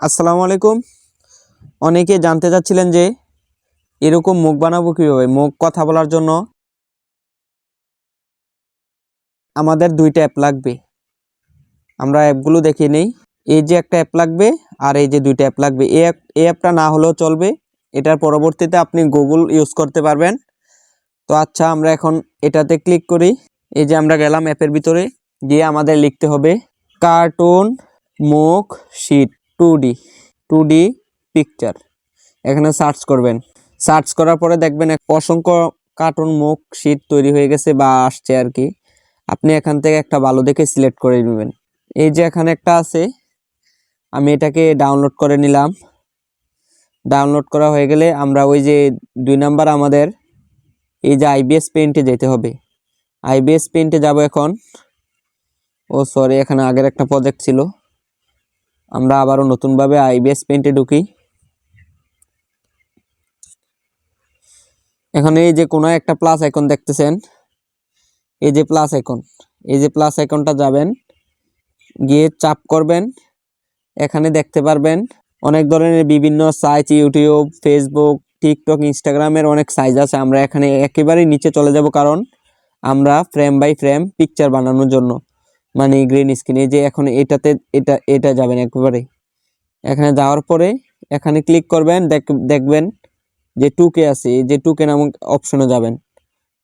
আসসালামু আলাইকুম। অনেকে জানতে চাচ্ছিলেন যে এরকম মুখ বানাবো কীভাবে? মুখ কথা বলার জন্য আমাদের দুইটা অ্যাপ লাগবে। আমরা অ্যাপগুলো দেখিয়ে নেই। এই যে একটা অ্যাপ লাগবে আর এই যে দুইটা অ্যাপ লাগবে। এই অ্যাপ এই অ্যাপটা না হলেও চলবে। এটার পরবর্তীতে আপনি গুগল ইউজ করতে পারবেন। তো আচ্ছা আমরা এখন এটাতে ক্লিক করি। এই যে আমরা গেলাম অ্যাপের ভিতরে। গিয়ে আমাদের লিখতে হবে কার্টুন মুখ sheet two D two D picture এখানে সার্চ করবেন। সার্চ করার পরে দেখবেন এক অসংখ্য কার্টুন মুখ শিট তৈরি হয়ে গেছে বা আসছে আর কি। আপনি এখান থেকে একটা ভালো দেখে সিলেক্ট করে নেবেন। এই যে এখানে একটা আছে, আমি এটাকে ডাউনলোড করে নিলাম। ডাউনলোড করা হয়ে গেলে আমরা ওই যে দুই নাম্বার আমাদের এই যে আইবিএস পেন্টে যেতে হবে। আইবিএস পেন্টে যাব এখন। ও সরি এখানে আগের একটা প্রজেক্ট ছিল। আমরা আবারও নতুনভাবে আইবিএস পেন্টে ঢুকি। এখন এই যে কোনো একটা প্লাস আইকন দেখতেছেন, এই যে প্লাস আইকন, এই যে প্লাস আইকনটা যাবেন, গিয়ে চাপ করবেন, এখানে দেখতে পারবেন অনেক ধরনের বিভিন্ন সাইজ ইউটিউব ফেসবুক টিকটক ইনস্টাগ্রামের অনেক সাইজ আছে। আমরা এখানে একেবারেই নিচে চলে যাব কারণ আমরা ফ্রেম বাই ফ্রেম পিকচার বানানোর জন্য। মানে গ্রিন স্ক্রিন এই যে এখন এটাতে এটা এটা যাবেন একবারে। এখানে যাওয়ার পরে এখানে ক্লিক করবেন, দেখ- দেখবেন যে টুকে আছে, এই যে টুকে নামক অপশনে যাবেন।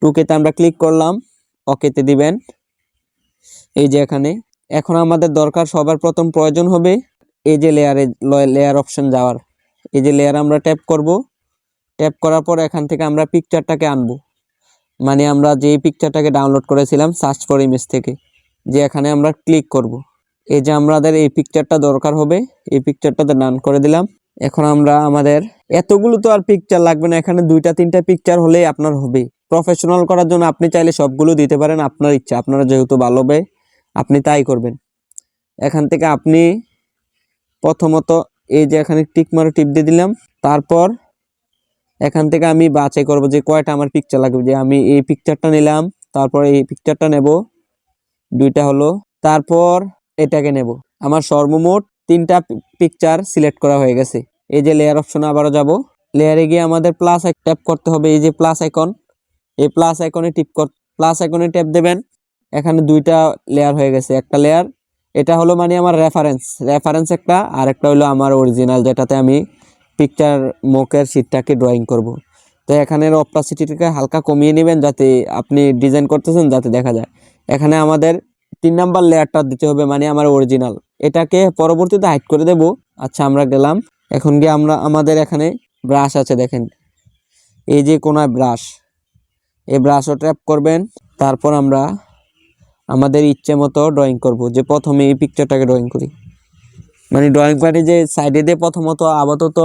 টুকেতে আমরা ক্লিক করলাম ওকেতে দিবেন। এই যে এখানে। এখন আমাদের দরকার, সবার প্রথম প্রয়োজন হবে এই যে লেয়ারে লেয়ার অপশন যাওয়ার। এই যে লেয়ার আমরা ট্যাপ করব। ট্যাপ করার পর এখান থেকে আমরা পিকচারটাকে আনব। মানে আমরা যে পিকচারটাকে ডাউনলোড করেছিলাম সার্চ ফর ইমেজ থেকে। যে এখানে আমরা ক্লিক করব। এই যে আমাদের এই পিকচারটা দরকার হবে, এই পিকচারটাতে ডান করে দিলাম। এখন আমরা আমাদের এতগুলো তো আর পিকচার লাগবে না, এখানে দুইটা, তিনটা পিকচার হলেই আপনার হবে। প্রফেশনাল করার জন্য আপনি চাইলে সবগুলো দিতে পারেন, আপনার ইচ্ছা। আপনারা যেহেতু ভালো হবে আপনি তাই করবেন। এখান থেকে আপনি প্রথমত এই যে এখানে টিক মারো টিপ দিয়ে দিলাম। তারপর এখান থেকে আমি বাছাই করব যে কয়টা আমার পিকচার লাগবে। যে আমি এই পিকচারটা নিলাম, তারপর এই পিকচারটা নেব। দুইটা হলো। তারপর এটাকে নেব। আমার সর্বমোট তিনটা পিকচার সিলেক্ট করা হয়ে গেছে। এই যে লেয়ার অপশনে আবারও যাব। লেয়ারে গিয়ে আমাদের প্লাস এক ট্যাপ করতে হবে। এই যে প্লাস আইকন এই প্লাস আইকনে টিপ কর প্লাস আইকনে ট্যাপ দেবেন। এখানে দুইটা লেয়ার হয়ে গেছে। একটা লেয়ার এটা হলো মানে আমার রেফারেন্স রেফারেন্স একটা, আর একটা হলো আমার অরিজিনাল যেটাতে আমি পিকচার মুখের শীটটাকে ড্রয়িং করব। তো এখানের অপাসিটিটাকে হালকা কমিয়ে নেবেন যাতে আপনি ডিজাইন করতেছেন, যাতে দেখা যায়। এখানে আমাদের তিন নাম্বার লেয়ারটা দিতে হবে মানে আমার অরিজিনাল এটাকে পরবর্তীতে হাইড করে দেব। আচ্ছা আমরা গেলাম। এখন গিয়ে আমরা, আমাদের এখানে ব্রাশ আছে, দেখেন। এই যে কোনায় ব্রাশ এই ব্রাশও ট্র্যাপ করবেন। তারপর আমরা আমাদের ইচ্ছে মতো ড্রয়িং করব। যে প্রথমে এই পিকচারটাকে ড্রয়িং করি। মানে ড্রয়িং প্যাডে যে সাইডে দিয়ে প্রথমত আপাতত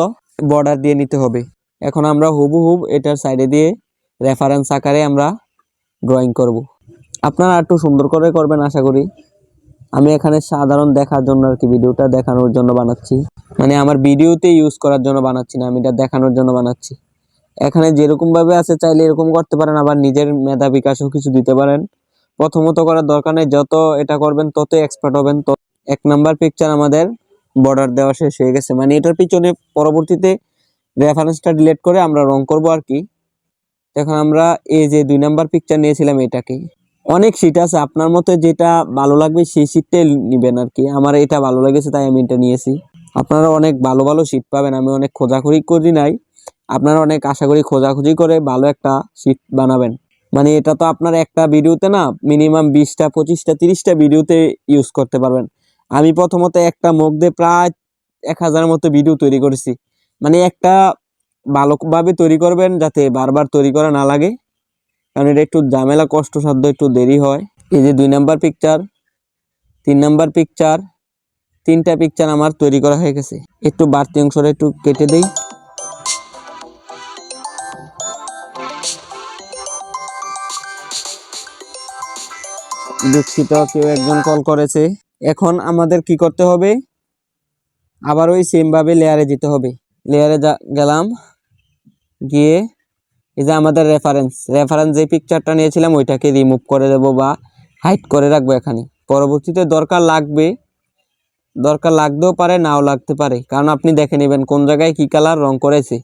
বর্ডার দিয়ে নিতে হবে। এখন আমরা হুবহুব এটার সাইডে দিয়ে রেফারেন্স আকারে আমরা ড্রয়িং করব। আপনারা একটু সুন্দর করে করবেন, আশা করি। আমি এখানে সাধারণ দেখার জন্য আর কি ভিডিওটা দেখানোর জন্য বানাচ্ছি। মানে আমার ভিডিওতে ইউজ করার জন্য বানাচ্ছি না, আমি এটা দেখানোর জন্য বানাচ্ছি। এখানে যেরকম ভাবে আছে, চাইলে এরকম করতে পারেন, আবার নিজের মেধা বিকাশও কিছু দিতে পারেন। প্রথমত করার দরকার নেই, যত এটা করবেন, তত এক্সপার্ট হবেন তো এক নাম্বার পিকচার আমাদের বর্ডার দেওয়া শেষ হয়ে গেছে। মানে এটার পিছনে পরবর্তীতে রেফারেন্সটা ডিলেট করে আমরা রং করব আর কি। এখন আমরা এই যে দুই নাম্বার পিকচার নিয়েছিলাম এটাকে অনেক সিট আছে। আপনার মতে যেটা ভালো লাগবে সেই শীটটাই নিবেন আর কি। আমার এটা ভালো লেগেছে, তাই আমি এটা নিয়েছি। আপনারা অনেক ভালো ভালো সিট পাবেন। আমি অনেক খোঁজাখুঁজি করি নাই। আপনারা অনেক আশা করি খোঁজাখুঁজি করে ভালো একটা সিট বানাবেন। মানে এটা তো আপনার একটা ভিডিওতে না মিনিমাম বিশটা, পঁচিশটা, তিরিশটা ভিডিওতে ইউজ করতে পারবেন। আমি প্রথমত একটা মুখ দিয়ে প্রায় এক হাজারের মতো ভিডিও তৈরি করেছি। মানে একটা ভালোভাবে তৈরি করবেন, যাতে বারবার তৈরি করা না লাগে। কারণ এটা একটু ঝামেলা, কষ্টসাধ্য, একটু দেরি হয়। এই যে দুই নাম্বার পিকচার তিন নাম্বার পিকচার তিনটা পিকচার আমার তৈরি করা হয়ে গেছে। একটু বাড়তি অংশটা একটু কেটে দেই। দুঃখিত, কেউ একজন কল করেছে। এখন আমাদের কি করতে হবে? আবার ওই সেমভাবে লেয়ারে যেতে হবে। লেয়ারে গেলাম, গিয়ে এই যে আমাদের রেফারেন্স রেফারেন্স যে পিকচারটা নিয়েছিলাম, ওইটাকে রিমুভ করে দেব বা হাইড করে রাখব এখানে। পরবর্তীতে দরকার লাগবে, দরকার লাগতেও পারে, নাও লাগতে পারে। কারণ আপনি দেখে নেবেন কোন জায়গায় কি কালার রং করেছে।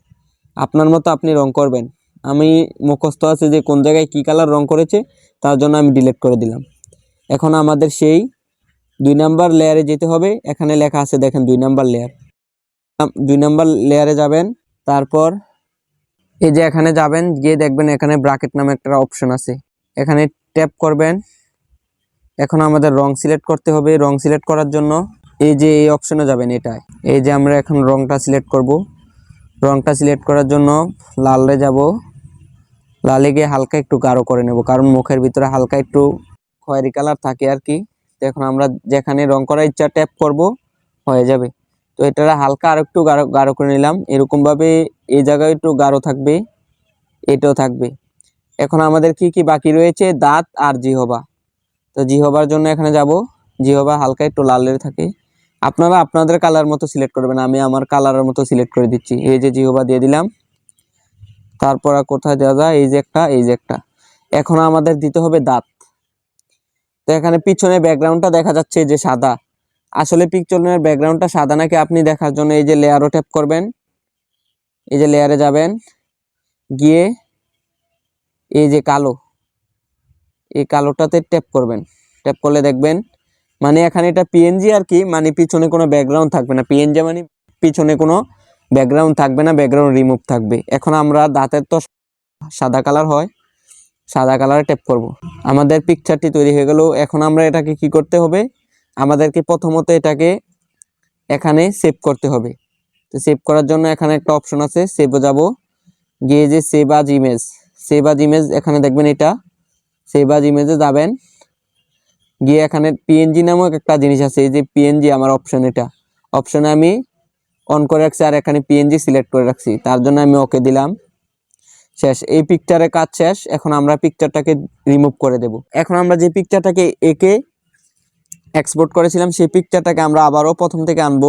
আপনার মতো আপনি রং করবেন। আমি মুখস্থ আছে যে কোন জায়গায় কি কালার রং করেছে, তার জন্য আমি ডিলিট করে দিলাম। এখন আমাদের সেই দুই নাম্বার লেয়ারে যেতে হবে। এখানে লেখা আছে, দেখেন দুই নাম্বার লেয়ার দুই নাম্বার লেয়ারে যাবেন, তারপর এই যে এখানে যাবেন, গিয়ে দেখবেন এখানে ব্রাকেট নামে একটা অপশন আছে। এখানে ট্যাপ করবেন। এখন আমাদের রং সিলেক্ট করতে হবে। রং সিলেক্ট করার জন্য এই যে এই অপশনে যাবেন এটায়। এই যে আমরা এখন রংটা সিলেক্ট করব। রংটা সিলেক্ট করার জন্য লালে যাব। লালে গিয়ে হালকা একটু গাঢ় করে নেব। কারণ মুখের ভিতরে হালকা একটু খয়েরি কালার থাকে আর কি। এখন আমরা যেখানে রং করার ইচ্ছা ট্যাপ করব, হয়ে যাবে। তো এটা হালকা আর একটু গাঢ় গাঢ় করে নিলাম। এরকমভাবে এই জায়গায় একটু গাঢ় থাকবে, এটাও থাকবে। এখন আমাদের কি কি বাকি রয়েছে? দাঁত আর জিহবা। তো জিহবার জন্য এখানে যাব। জিহবা হালকা একটু লালের থাকে। আপনারা আপনাদের কালার মতো সিলেক্ট করবেন। আমি আমার কালারের মতো সিলেক্ট করে দিচ্ছি। এই যে জিহবা দিয়ে দিলাম। তারপর আর কোথায় দেওয়া যায়? এই যে একটা, এই যে একটা। এখন আমাদের দিতে হবে দাঁত। তো এখানে পিছনে ব্যাকগ্রাউন্ডটা দেখা যাচ্ছে যে সাদা। আসলে পিকচারের ব্যাকগ্রাউন্ডটা সাদা নাকি আপনি দেখার জন্য এই যে লেয়ারও ট্যাপ করবেন? এই যে লেয়ারে যাবেন, গিয়ে এই যে কালো, এই কালোটাতে ট্যাপ করবেন। ট্যাপ করলে দেখবেন মানে এখানে এটা পিএনজি আর কি মানে পিছনে কোনো ব্যাকগ্রাউন্ড থাকবে না। পিএনজি মানে পিছনে কোনো ব্যাকগ্রাউন্ড থাকবে না, ব্যাকগ্রাউন্ড রিমুভ থাকবে। এখন আমরা দাঁতের তো সাদা কালার হয়, সাদা কালারে ট্যাপ করব। আমাদের পিকচারটি তৈরি হয়ে গেল। এখন আমরা এটাকে কি করতে হবে? আমাদেরকে প্রথমত এটাকে এখানে সেভ করতে হবে। তো সেভ করার জন্য এখানে একটা অপশন আছে সেভও যাব। গিয়ে যে সেভ আজ ইমেজ সেভ আজ ইমেজ এখানে দেখবেন এটা। সেভ আজ ইমেজে যাবেন। গিয়ে এখানে পিএনজি নামক একটা জিনিস আছে, এই যে পিএনজি আমার অপশন এটা। অপশনে আমি অন করে রাখছি আর এখানে পিএনজি সিলেক্ট করে রাখছি। তার জন্য আমি ওকে দিলাম। শেষ, এই পিকচারের কাজ শেষ। এখন আমরা পিকচারটাকে রিমুভ করে দেব। এখন আমরা যে পিকচারটাকে একে এক্সপোর্ট করেছিলাম, সেই পিকচারটাকে আমরা আবারও প্রথম থেকে আনব।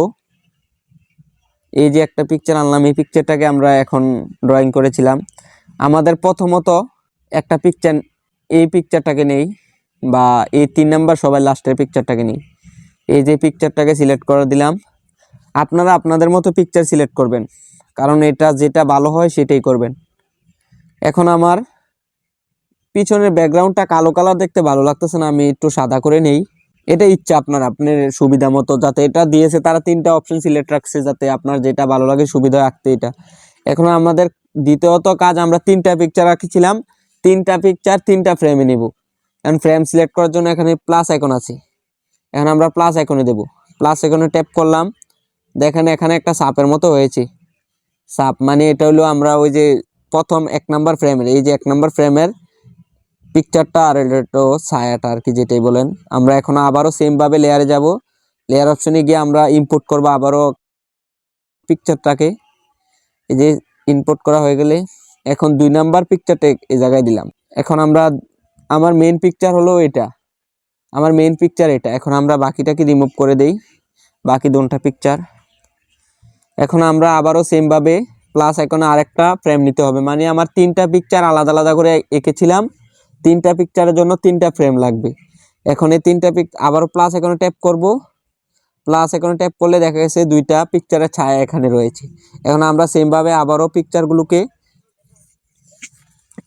এই যে একটা পিকচার আনলাম, এই পিকচারটাকে আমরা এখন ড্রয়িং করেছিলাম। আমাদের প্রথমত একটা পিকচার এই পিকচারটাকে নেই বা এই তিন নাম্বার সবাই লাস্টের পিকচারটাকে নেই। এই যে পিকচারটাকে সিলেক্ট করে দিলাম। আপনারা আপনাদের মতো পিকচার সিলেক্ট করবেন, কারণ এটা যেটা ভালো হয় সেটাই করবেন। এখন আমার পিছনের ব্যাকগ্রাউন্ডটা কালো কালার দেখতে ভালো লাগতেছে না, আমি একটু সাদা করে নেই। এটা ইচ্ছা আপনার আপনার সুবিধা মতো যাতে এটা দিয়েছে, তারা তিনটা অপশন সিলেক্ট রাখছে যাতে আপনার যেটা ভালো লাগে সুবিধা রাখতে এটা। এখন আমাদের দ্বিতীয়ত কাজ, আমরা তিনটা পিকচার রাখছিলাম তিনটা পিকচার তিনটা ফ্রেমে নিব। এখন ফ্রেম সিলেক্ট করার জন্য এখানে প্লাস আইকন আছে। এখন আমরা প্লাস আইকনে দেব। প্লাস আইকনে ট্যাপ করলাম, দেখেন এখানে একটা সাপের মতো হয়েছে। সাপ মানে এটা হলো আমরা ওই যে প্রথম এক নাম্বার ফ্রেমের এই যে এক নাম্বার ফ্রেমের পিকচারটা আর এটা ছায়াটা আর কি যেটাই বলেন। আমরা এখন আবারও সেমভাবে লেয়ারে যাব। লেয়ার অপশনে গিয়ে আমরা ইম্পোর্ট করব আবারও পিকচারটাকে এই যে ইনপুট করা হয়ে গেলে এখন দুই নাম্বার পিকচারটা এই জায়গায় দিলাম। এখন আমরা, আমার মেন পিকচার হলো এটা। আমার মেন পিকচার এটা। এখন আমরা বাকিটাকে রিমুভ করে দেই। বাকি দুটা পিকচার এখন আমরা আবারও সেমভাবে প্লাস এখানে আরেকটা ফ্রেম নিতে হবে। মানে আমার তিনটা পিকচার আলাদা আলাদা করে এঁকেছিলাম। তিনটা পিকচারের জন্য তিনটা ফ্রেম লাগবে। এখন এই তিনটা পিক আবারও প্লাস এখানে ট্যাপ করব। প্লাস এখানে ট্যাপ করলে দেখা গেছে দুইটা পিকচারের ছায়া এখানে রয়েছে। এখন আমরা সেমভাবে আবারও পিকচারগুলোকে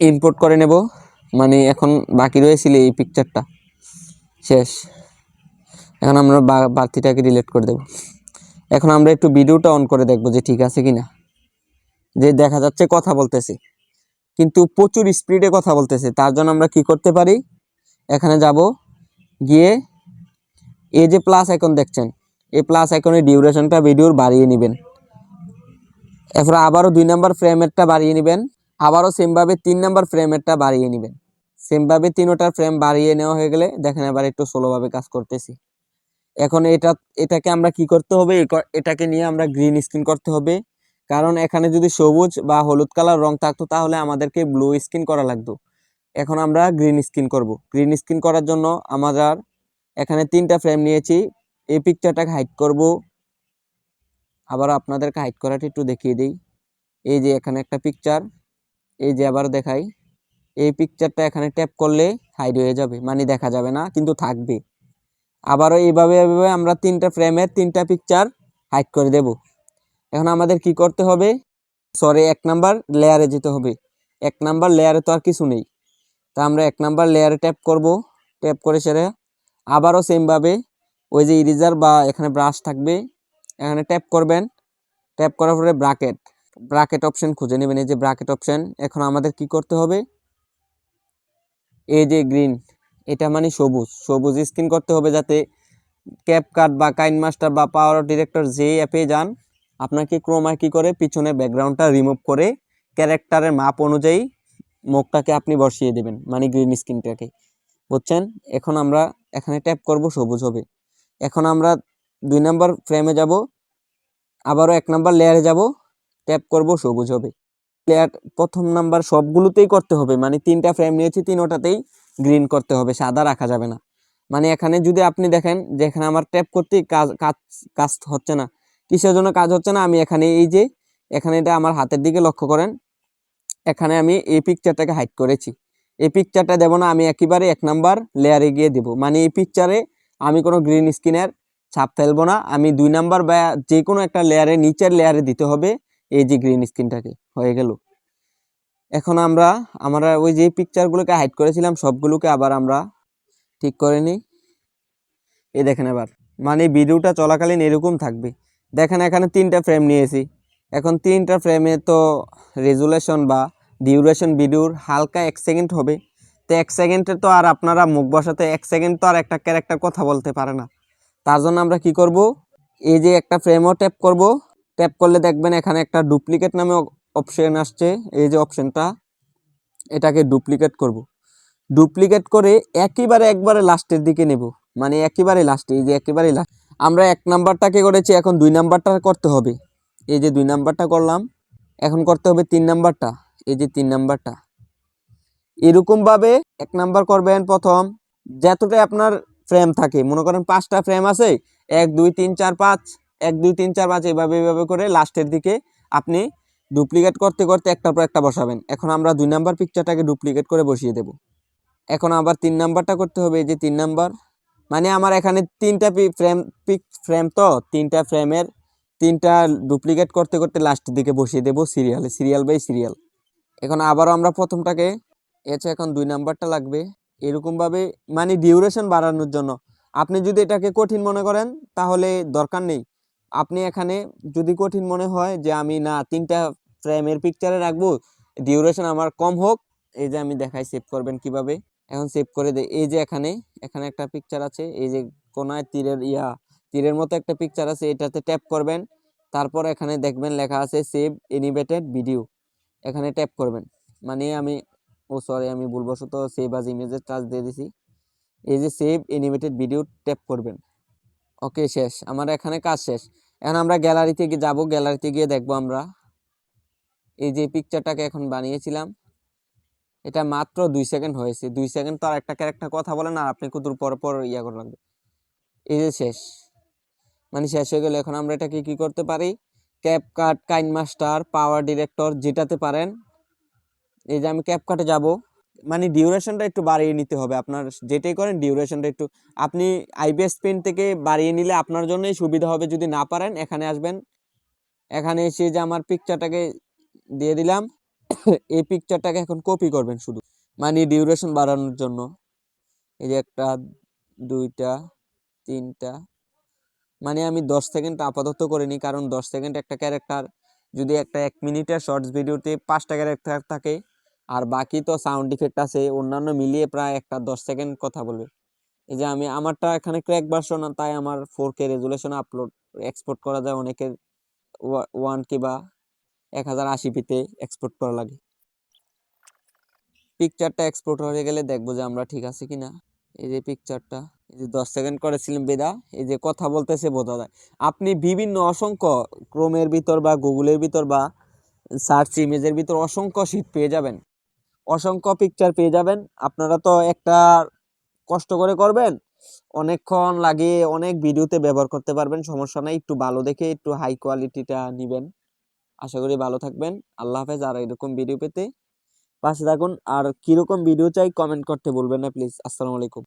ইম্পোর্ট করে নেব। মানে এখন বাকি রয়েছিল এই পিকচারটা শেষ। এখন আমরা বাড়তিটাকে ডিলিট করে দেব। এখন আমরা একটু ভিডিওটা অন করে দেখব যে ঠিক আছে কিনা। যে দেখা যাচ্ছে, কথা বলতেছে। কিন্তু প্রচুর স্পিডে কথা বলতেছে। তার জন্য আমরা কি করতে পারি? এখানে যাব। গিয়ে এই যে প্লাস আইকন দেখছেন, এই প্লাস আইকনের ডিউরেশনটা ভিডিওর বাড়িয়ে নেবেন। এরপর আবারও দুই নাম্বার ফ্রেমেরটা বাড়িয়ে নেবেন। আবারও সেমভাবে তিন নাম্বার ফ্রেমেরটা বাড়িয়ে নেবেন। সেমভাবে তিনোটার ফ্রেম বাড়িয়ে নেওয়া হয়ে গেলে দেখেন আবার একটু স্লোভাবে কাজ করতেছি। এখন এটা, এটাকে আমরা কি করতে হবে? এটাকে নিয়ে আমরা গ্রিন স্ক্রিন করতে হবে। কারণ এখানে যদি সবুজ বা হলুদ কালার রং থাকতো, তাহলে আমাদেরকে ব্লু স্ক্রিন করা লাগতো। এখন আমরা গ্রিন স্ক্রিন করব। গ্রিন স্ক্রিন করার জন্য আমাদের এখানে তিনটা ফ্রেম নিয়েছি। এই পিকচারটাকে হাইড করব। আবার আপনাদেরকে হাইড করাটা একটু দেখিয়ে দিই। এই যে এখানে একটা পিকচার এই যে আবার দেখাই। এই পিকচারটা এখানে ট্যাপ করলে হাইড হয়ে যাবে। মানে দেখা যাবে না, কিন্তু থাকবে। আবারও এইভাবে এইভাবে আমরা তিনটা ফ্রেমের তিনটা পিকচার হাইড করে দেব। এখন আমাদের কি করতে হবে? সরি এক নাম্বার লেয়ারে যেতে হবে। এক নাম্বার লেয়ারে তো আর কিছু নেই। তা আমরা এক নাম্বার লেয়ারে ট্যাপ করব। ট্যাপ করে সেরে আবারও সেমভাবে ওই যে ইরেজার বা এখানে ব্রাশ থাকবে, এখানে ট্যাপ করবেন। ট্যাপ করার পরে ব্রাকেট ব্রাকেট অপশন খুঁজে নেবেন। এই যে ব্রাকেট অপশন এখন আমাদের কি করতে হবে? এই যে গ্রিন এটা মানে সবুজ। সবুজ স্ক্রিন করতে হবে যাতে ক্যাপকাট বা কাইন মাস্টার বা পাওয়ার ডিরেক্টর যে অ্যাপে যান আপনাকে ক্রোমা কি করে পিছনে ব্যাকগ্রাউন্ডটা রিমুভ করে ক্যারেক্টারের মাপ অনুযায়ী মুখটাকে আপনি বসিয়ে দেবেন মানে গ্রিন স্ক্রিনটাকে বুঝছেন? এখন আমরা এখানে ট্যাপ করব, সবুজ হবে। এখন আমরা দুই নাম্বার ফ্রেমে যাব, আবারও এক নাম্বার লেয়ারে যাব ট্যাপ করব, সবুজ হবে। লেয়ার প্রথম নাম্বার সবগুলোতেই করতে হবে মানে তিনটা ফ্রেম নিয়েছি, তিনোটাতেই গ্রিন করতে হবে, সাদা রাখা যাবে না। মানে এখানে যদি আপনি দেখেন যে এখানে আমার ট্যাপ করতেই কাজ কাজ কাজ হচ্ছে না কিসের জন্য কাজ হচ্ছে না? আমি এখানে এই যে, এখানে এটা আমার হাতের দিকে লক্ষ্য করেন। এখানে আমি এই পিকচারটাকে হাইড করেছি। এই পিকচারটা দেবো না, আমি একেবারে এক নাম্বার লেয়ারে গিয়ে দেবো। মানে এই পিকচারে আমি কোনো গ্রিন স্ক্রিনের ছাপ ফেলব না। আমি দুই নাম্বার বা যে কোনো একটা লেয়ারে নিচের লেয়ারে দিতে হবে। এই যে গ্রিন স্ক্রিনটাকে হয়ে গেল। এখন আমরা আমরা ওই যে পিকচারগুলোকে হাইড করেছিলাম, সবগুলোকে আবার আমরা ঠিক করে নিই। এই দেখেন এবার। মানে ভিডিওটা চলাকালীন এরকম থাকবে। দেখেন এখানে তিনটা ফ্রেম নিয়েছি। এখন তিনটা ফ্রেমে তো রেজুলেশন বা ডিউরেশন ভিডিওর হালকা এক সেকেন্ড হবে। তো এক সেকেন্ডে তো আর আপনারা মুখ বসাতে এক সেকেন্ড তো আর একটা ক্যারেক্টার কথা বলতে পারে না। তার জন্য আমরা কি করব? এই যে একটা ফ্রেমও ট্যাপ করব। ট্যাপ করলে দেখবেন এখানে একটা ডুপ্লিকেট নামে অপশন আসছে। এই যে অপশনটা এটাকে ডুপ্লিকেট করব। ডুপ্লিকেট করে একেবারে একবারে লাস্টের দিকে নেব। মানে একেবারে লাস্টে এই যে একেবারে লাস্ট আমরা এক নাম্বারটাকে করেছি? এখন দুই নাম্বারটা করতে হবে। এই যে দুই নাম্বারটা করলাম, এখন করতে হবে তিন নাম্বারটা। এই যে তিন নাম্বারটা। এরকমভাবে এক নাম্বার করবেন প্রথম। যতটা আপনার ফ্রেম থাকে, মনে করেন পাঁচটা ফ্রেম আছে, এক, দুই, তিন, চার, পাঁচ। এক, দুই, তিন, চার, পাঁচ, এইভাবে এইভাবে করে লাস্টের দিকে আপনি ডুপ্লিকেট করতে করতে একটার পর একটা বসাবেন। এখন আমরা দুই নাম্বার পিকচারটাকে ডুপ্লিকেট করে বসিয়ে দেব। এখন আবার তিন নাম্বারটা করতে হবে। এই যে তিন নাম্বার। মানে আমার এখানে তিনটা ফ্রেম পিক ফ্রেম তো, তিনটা ফ্রেমের তিনটা ডুপ্লিকেট করতে করতে লাস্টের দিকে বসিয়ে দেবো সিরিয়ালে সিরিয়াল বাই সিরিয়াল এখন আবারও আমরা প্রথমটাকে এছে এখন দুই নাম্বারটা লাগবে। এরকমভাবে মানে ডিউরেশন বাড়ানোর জন্য। আপনি যদি এটাকে কঠিন মনে করেন, তাহলে দরকার নেই। আপনি এখানে যদি কঠিন মনে হয় যে আমি না তিনটা ফ্রেমের পিকচারে রাখব ডিউরেশন আমার কম হোক, এই যে আমি দেখাই সেভ করবেন কীভাবে। এখন সেভ করে দে এই যে এখানে এখানে একটা পিকচার আছে, এই যে কোনায় তীরের ইয়া, তীরের মতো একটা পিকচার আছে, এটাতে ট্যাপ করবেন, তারপর এখানে দেখবেন লেখা আছে সেভ এনিমেটেড ভিডিও এখানে ট্যাপ করবেন। মানে আমি, ও সরি আমি ভুলবশত সেভ আজ ইমেজের টাচ দিয়ে দিছি। এই যে সেভ এনিমেটেড ভিডিও ট্যাপ করবেন। ওকে শেষ। আমার এখানে কাজ শেষ। এখন আমরা গ্যালারিতে গিয়ে যাব গ্যালারিতে গিয়ে দেখব আমরা। এই যে পিকচারটাকে এখন বানিয়েছিলাম। এটা মাত্র দুই সেকেন্ড হয়েছে। দুই সেকেন্ড তো আর একটা ক্যারেক্টার কথা বলে না, আর আপনি কত পর পর ইয়া করা লাগবে এই যে শেষ। মানে শেষ হয়ে গেলে। এখন আমরা এটাকে কি করতে পারি? ক্যাপকাট কাইন মাস্টার পাওয়ার ডিরেক্টর যেটাতে পারেন। এই যে আমি ক্যাপকাটে যাব। মানে ডিউরেশনটা একটু বাড়িয়ে নিতে হবে। আপনার যেটাই করেন ডিউরেশনটা একটু আপনি আইবিএস পেন থেকে বাড়িয়ে নিলে আপনার জন্যই সুবিধা হবে। যদি না পারেন, এখানে আসবেন। এখানে এসে যে আমার পিকচারটাকে দিয়ে দিলাম। এই পিকচারটাকে এখন কপি করবেন শুধু। মানে ডিউরেশন বাড়ানোর জন্য। এই যে একটা, দুইটা, তিনটা। মানে আমি দশ সেকেন্ড আপাতত করিনি, কারণ দশ সেকেন্ড একটা ক্যারেক্টার যদি একটা এক মিনিটের শর্টস ভিডিওতে পাঁচটা ক্যারেক্টার থাকে, আর বাকি তো সাউন্ড ইফেক্ট আছে, অন্যান্য মিলিয়ে প্রায় একটা দশ সেকেন্ড কথা বলবে। এই যে আমি, আমারটা এখানে ক্র্যাক ভার্সন তাই আমার four K resolution upload export করা যায় অনেকের ওয়ান কে বা এক হাজার আশি পিতে এক্সপোর্ট করা লাগে। পিকচারটা এক্সপোর্ট হয়ে গেলে দেখব যে আমরা ঠিক আছে কিনা। এই যে পিকচারটা এই যে দশ সেকেন্ড করেছিলাম বেদা, এই যে কথা বলতেছে বোঝা যায়। আপনি বিভিন্ন অসংখ্য ক্রোমের ভিতর বা গুগলের ভিতর বা সার্চ ইমেজের ভিতর অসংখ্য শীট পেয়ে যাবেন। অসংখ্য পিকচার পেয়ে যাবেন। আপনারা তো একটা কষ্ট করে করবেন। অনেকক্ষণ লাগিয়ে অনেক ভিডিওতে ব্যবহার করতে পারবেন। সমস্যা নাই, একটু ভালো দেখে একটু হাই কোয়ালিটিটা নেবেন। আশা করি ভালো থাকবেন। আল্লাহ হাফেজ। আর এরকম ভিডিও পেতে পাশে থাকুন। আর কীরকম ভিডিও চাই কমেন্ট করতে বলবেন না প্লিজ আসসালামু আলাইকুম।